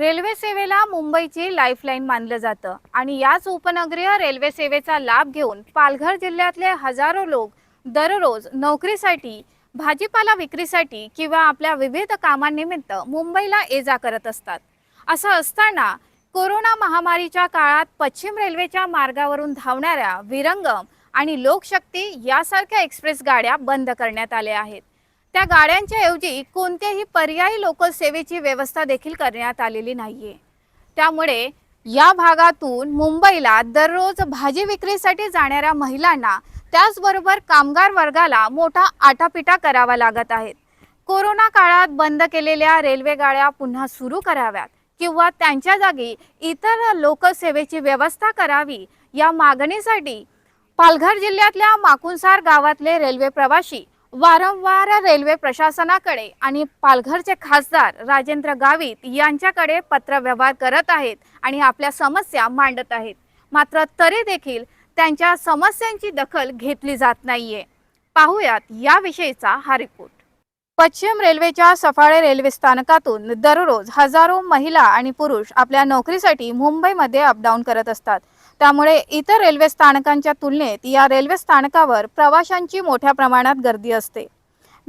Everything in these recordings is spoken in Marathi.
रेल्वे सेवेला मुंबईची लाईफलाईन मानलं जातं. आणि याच उपनगरीय रेल्वे सेवेचा लाभ घेऊन पालघर जिल्ह्यातले हजारो लोक दररोज नोकरीसाठी भाजीपाला विक्रीसाठी किंवा आपल्या विविध कामांनिमित्त मुंबईला ये जा करत असतात. असं असताना कोरोना महामारीच्या काळात पश्चिम रेल्वेच्या मार्गावरून धावणाऱ्या विरंगम आणि लोकशक्ती यासारख्या एक्सप्रेस गाड्या बंद करण्यात आल्या आहेत. त्या गाड्यांच्या ऐवजी कोणत्याही पर्यायी लोकल सेवेची व्यवस्था देखील करण्यात आलेली नाहीये. त्यामुळे या भागातून मुंबईला दररोज भाजी विक्रीसाठी जाणाऱ्या महिलांना त्याचबरोबर कामगार वर्गाला मोठा आटापिटा करावा लागत आहेत कोरोना काळात बंद केलेल्या रेल्वे गाड्या पुन्हा सुरू कराव्यात किंवा त्यांच्या जागी इतर लोकसेवेची व्यवस्था करावी या मागणीसाठी पालघर जिल्ह्यातल्या माकुंसार गावातले रेल्वे प्रवासी वारंवार रेल्वे प्रशासनाकडे आणि पालघरचे खासदार राजेंद्र गावित यांच्याकडे पत्रव्यवहार करत आहेत आणि आपल्या समस्या मांडत आहेत. मात्र तरी देखील त्यांच्या समस्यांची दखल घेतली जात नाहीये. पाहुयात याविषयीचा हा रिपोर्ट. पश्चिम रेल्वेच्या सफाळे रेल्वे स्थानकातून दररोज हजारो महिला आणि पुरुष आपल्या नोकरीसाठी मुंबईमध्ये अपडाऊन करत असतात. त्यामुळे इतर रेल्वे स्थानकांच्या तुलनेत या रेल्वे स्थानकावर प्रवाशांची मोठ्या प्रमाणात गर्दी असते.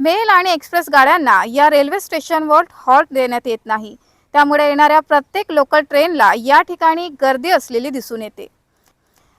मेल आणि एक्सप्रेस गाड्यांना या रेल्वे स्टेशनवर हॉल्ट देण्यात येत नाही. त्यामुळे येणाऱ्या प्रत्येक लोकल ट्रेनला या ठिकाणी गर्दी असलेली दिसून येते.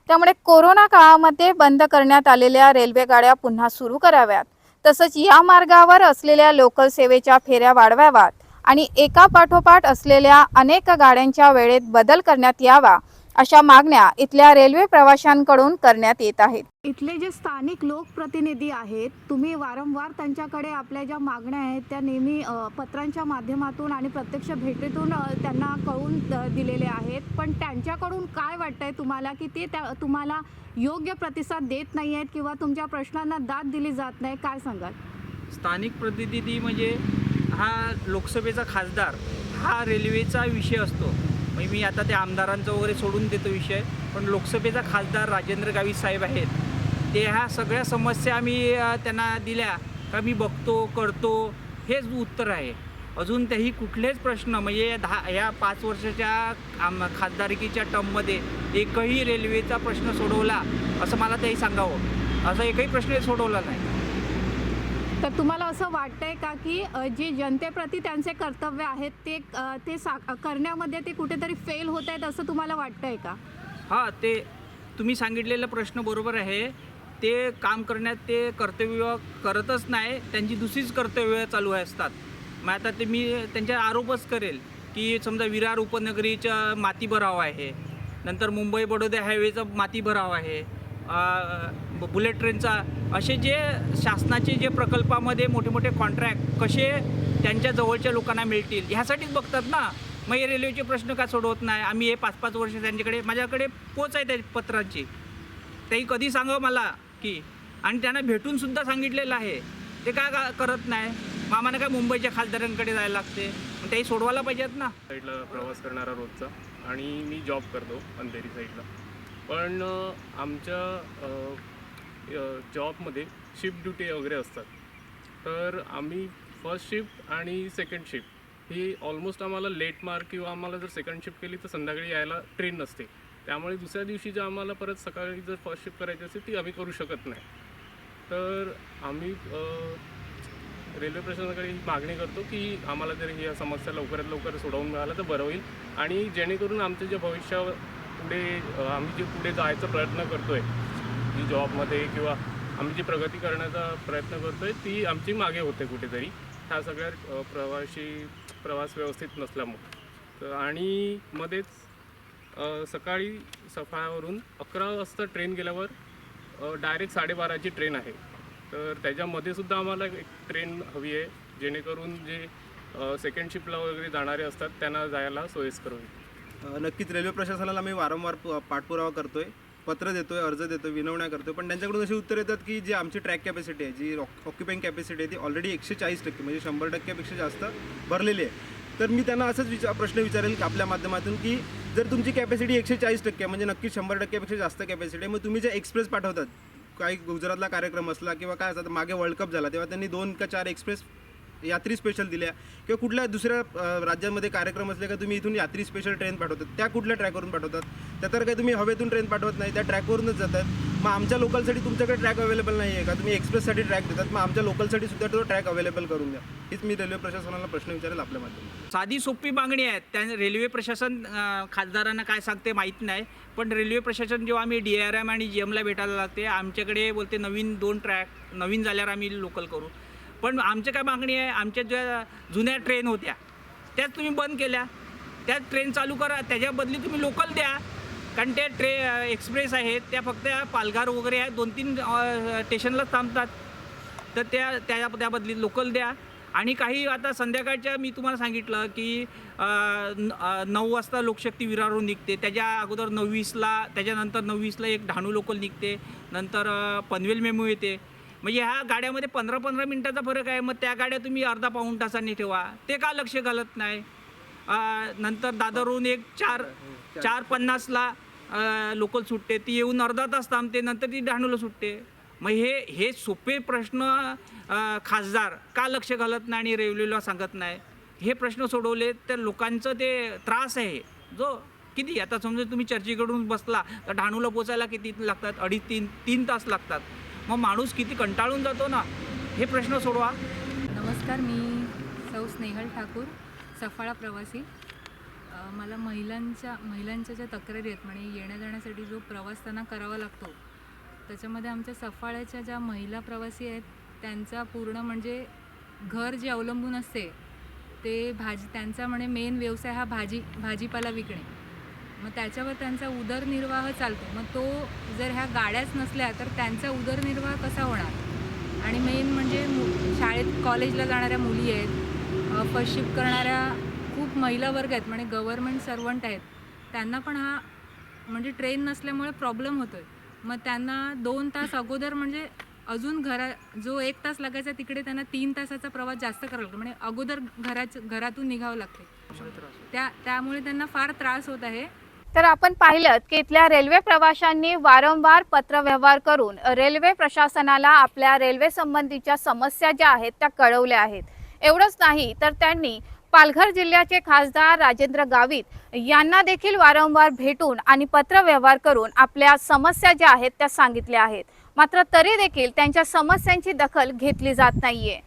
त्यामुळे कोरोना काळामध्ये बंद करण्यात आलेल्या रेल्वे गाड्या पुन्हा सुरू कराव्यात. तसंच या मार्गावर असलेल्या लोकल सेवेच्या फेऱ्या वाढवाव्यात आणि एका पाठोपाठ असलेल्या अनेक गाड्यांच्या वेळेत बदल करण्यात यावा अशा मागण्या इथल्या रेल्वे प्रवाशांकडून करण्यात येत आहेत. इथले जे स्थानिक लोकप्रतिनिधी आहेत तुम्ही वारंवार त्यांच्याकडे आपल्या ज्या मागण्या आहेत त्या नेहमी पत्रांच्या माध्यमातून आणि प्रत्यक्ष भेटीतून त्यांना कळून द- दिलेले आहेत. पण त्यांच्याकडून काय वाटतंय तुम्हाला की ते त्या तुम्हाला योग्य प्रतिसाद देत नाही आहेत किंवा तुमच्या प्रश्नांना दाद दिली जात नाही काय सांगाल? स्थानिक प्रतिनिधी म्हणजे हा लोकसभेचा खासदार हा रेल्वेचा विषय असतो. म्हणजे मी आता त्या आमदारांचा वगैरे सोडून देतो विषय पण लोकसभेचा खासदार राजेंद्र गावित साहेब आहेत. ते ह्या सगळ्या समस्या आम्ही त्यांना दिल्या. का मी बघतो करतो हेच उत्तर आहे. अजून तेही कुठलेच प्रश्न म्हणजे दहा या पाच वर्षाच्या आम खासदारकीच्या टर्ममध्ये एकही रेल्वेचा प्रश्न सोडवला असं मला तेही सांगावं. असा एकही प्रश्न सोडवला नाही. तर तुम्हाला असं वाटतंय का की जे जनतेप्रती त्यांचे कर्तव्य आहेत ते ते सा करण्यामध्ये ते कुठेतरी फेल होत आहेत असं तुम्हाला वाटतंय का? हां ते तुम्ही सांगितलेला प्रश्न बरोबर आहे. ते काम करण्यात ते कर्तव्य करतच नाही त्यांची दुसरीच कर्तव्य चालू असतात. मग आता ते मी त्यांच्या आरोपच करेल की समजा विरार उपनगरीचा माती भराव आहे. नंतर मुंबई बडोदा हायवेचा माती भराव आहे. बुलेट ट्रेनचा असे जे शासनाचे जे प्रकल्पामध्ये मोठे मोठे कॉन्ट्रॅक्ट कसे त्यांच्या जवळच्या लोकांना मिळतील ह्यासाठीच बघतात ना. मग हे रेल्वेचे प्रश्न का सोडवत नाही? आम्ही हे पाच पाच वर्ष त्यांच्याकडे माझ्याकडे पोच आहे त्या पत्राची. तेही कधी सांगा मला की? आणि त्यांना भेटूनसुद्धा सांगितलेलं आहे. ते काय का करत नाही? मामाने काय मुंबईच्या खासदारांकडे जायला लागते? तेही सोडवायला पाहिजेत ना. साईडला प्रवास करणारा रोजचा. आणि मी जॉब करतो अंधेरी साईडला. पण आमच्या जॉबमध्ये शिफ्ट ड्युटी वगैरे असतात. तर आम्ही फर्स्ट शिफ्ट आणि सेकंड शिफ्ट ही ऑलमोस्ट आम्हाला लेट मार्क किंवा आम्हाला जर सेकंड शिफ्ट केली तर संध्याकाळी यायला ट्रेन नसते. त्यामुळे दुसऱ्या दिवशी जर आम्हाला परत सकाळी जर फर्स्ट शिफ्ट करायची असेल ती आम्ही करू शकत नाही. तर आम्ही रेल्वे प्रशासनाकडे ही मागणी करतो की आम्हाला जर ही समस्या लवकरात लवकर सोडवून मिळालं तर बरं होईल. आणि जेणेकरून आमचं जे भविष्यावर पुढे आम्ही जे पुढे जायचा प्रयत्न करतो आहे जी जॉबमध्ये किंवा आम्ही जी प्रगती करण्याचा प्रयत्न करतो आहे ती आमची मागे होते कुठेतरी. ह्या सगळ्या प्रवाशी प्रवासी प्रवास व्यवस्थित नसल्यामुळे. तर आणि मध्येच सकाळी सफाळ्यावरून अकरा वाजता ट्रेन गेल्यावर डायरेक्ट साडेबाराची ट्रेन आहे. तर त्याच्यामध्ये सुद्धा आम्हाला एक ट्रेन हवी आहे जेणेकरून जे सेकंड शिफ्टला वगैरे जाणारे असतात त्यांना जायला सोयीस्कर होईल. नक्कीच रेल्वे प्रशासनाला मी वारंवार पाठपुरावा पाठपुरावा करतोय पत्र देतोय अर्ज देतोय विनवण्या करतोय. पण त्यांच्याकडून अशी उत्तर येतात की जी आमची ट्रॅक कॅपॅसिटी आहे जी ऑक्युपाईंग कॅपॅसिटी आहे ती ऑलरेडी एकशे चाळीस टक्के म्हणजे शंभर टक्क्यापेक्षा जास्त भरलेली आहे. तर मी त्यांना असंच विचार प्रश्न विचारेल की आपल्या माध्यमातून की जर तुमची कॅपॅसिटी एकशे चाळीस टक्के आहे, म्हणजे नक्की शंभर टक्क्यापेक्षा जास्त कॅपॅसिटी आहे मग तुम्ही जे एक्सप्रेस पाठवतात काही गुजरातला कार्यक्रम असला किंवा काय असतात मागे वर्ल्ड कप झाला तेव्हा त्यांनी दोन का चार एक्सप्रेस यात्री स्पेशल दिल्या. किंवा कुठल्या दुसऱ्या राज्यामध्ये राज्यांमध्ये कार्यक्रम असले का तुम्ही इथून यात्री स्पेशल ट्रेन पाठवतात त्या कुठल्या ट्रॅकवरून पाठवतात? त्या तर काही तुम्ही हवेतून ट्रेन पाठवत नाही त्या ट्रॅकवरूनच जातात. मग आमच्या लोकलसाठी तुमच्याकडे ट्रॅक अवेलेबल नाही आहे का? तुम्ही एक्सप्रेससाठी ट्रॅक देतात मग आमच्या लोकलसाठी सुद्धा तो ट्रॅक अवेलेबल करून द्या. हीच मी रेल्वे प्रशासनाला प्रश्न विचारेल आपल्या माध्यमातून. साधी सोपी मागणी आहे. त्या रेल्वे प्रशासन खासदारांना काय सांगते माहीत नाही. पण रेल्वे प्रशासन जेव्हा आम्ही डी आर एम आणि जी एमला भेटायला लागते आमच्याकडे बोलते नवीन दोन ट्रॅक नवीन झाल्यावर आम्ही लोकल करू. पण आमच्या काय मागणी आहे आमच्या ज्या जुन्या ट्रेन होत्या त्याच तुम्ही बंद केल्या. त्या ट्रेन चालू करा त्याच्या बदली तुम्ही लोकल द्या. कारण त्या ट्रे एक्सप्रेस आहेत त्या फक्त पालघर वगैरे आहेत दोन तीन स्टेशनलाच थांबतात. तर त्या त्या त्या बदली लोकल द्या. आणि काही आता संध्याकाळच्या मी तुम्हाला सांगितलं की न- नऊ वाजता लोकशक्ती विरारून निघते. त्याच्या अगोदर नववीसला त्याच्यानंतर नववीसला एक डहाणू लोकल निघते. नंतर पनवेल मेमू येते. म्हणजे ह्या गाड्यामध्ये पंधरा पंधरा मिनटाचा फरक आहे मग त्या गाड्या तुम्ही अर्धा पाऊण तासांनी ठेवा. ते का लक्ष घालत नाही? नंतर दादरहून एक चार चार पन्नासला लोकल सुटते. ती येऊन अर्धा तास थांबते नंतर ती डहाणूला सुटते. मग हे हे सोपे प्रश्न खासदार का लक्ष घालत नाही आणि रेल्वेला सांगत नाही? हे प्रश्न सोडवले तर लोकांचं ते त्रास आहे. जो किती आता समजा तुम्ही चर्चेकडून बसला तर डहाणूला पोचायला किती लागतात? अडीच तीन तीन तास लागतात. मग माणूस किती कंटाळून जातो ना हे प्रश्न सोडवा. नमस्कार मी सौ स्नेहल ठाकूर सफाळा प्रवासी. मला महिलांच्या महिलांच्या ज्या तक्रारी आहेत म्हणजे येण्या जाण्यासाठी जो प्रवास त्यांना करावा लागतो त्याच्यामध्ये आमच्या सफाळ्याच्या ज्या महिला प्रवासी आहेत त्यांचा पूर्ण म्हणजे घर जे अवलंबून असते ते भाजी त्यांचा म्हणे मेन व्यवसाय हा भाजी भाजीपाला विकणे. मग त्याच्यावर त्यांचा उदरनिर्वाह चालतो. मग तो जर ह्या गाड्याच नसल्या तर त्यांचा उदरनिर्वाह कसा होणार? आणि मेन म्हणजे मु शाळेत कॉलेजला जाणाऱ्या मुली आहेत फर्स्ट शिफ्ट करणाऱ्या खूप महिला वर्ग आहेत म्हणजे गव्हर्मेंट सर्वंट आहेत त्यांना पण हा म्हणजे ट्रेन नसल्यामुळे प्रॉब्लेम होतो आहे मग त्यांना दोन तास अगोदर म्हणजे अजून घरा जो एक तास लागायचा तिकडे त्यांना तीन तासाचा प्रवास जास्त करावा लागतो. म्हणजे अगोदर घराच घरातून निघावं लागते. त्या त्यामुळे त्यांना फार त्रास होत आहे. तर आपण पाहिलं की इथल्या रेल्वे प्रवाशांनी वारंवार पत्रव्यवहार करून रेल्वे प्रशासनाला आपल्या रेल्वे संबंधीच्या समस्या ज्या आहेत त्या कळवल्या आहेत. एवढंच नाही तर त्यांनी पालघर जिल्ह्याचे खासदार राजेंद्र गावित यांना देखील वारंवार भेटून आणि पत्रव्यवहार करून आपल्या समस्या ज्या आहेत त्या सांगितल्या आहेत. मात्र तरी देखील त्यांच्या समस्यांची दखल घेतली जात नाहीये.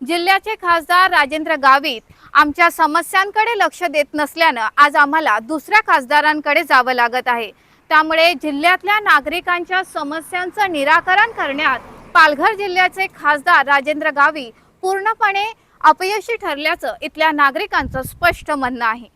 जिल्ह्याचे खासदार राजेंद्र गावित आमच्या समस्यांकडे लक्ष देत नसल्यानं आज आम्हाला दुसऱ्या खासदारांकडे जावं लागत आहे. त्यामुळे जिल्ह्यातल्या नागरिकांच्या समस्यांचं निराकरण करण्यात पालघर जिल्ह्याचे खासदार राजेंद्र गावी पूर्णपणे अपयशी ठरल्याचं इथल्या नागरिकांचं स्पष्ट म्हणणं आहे.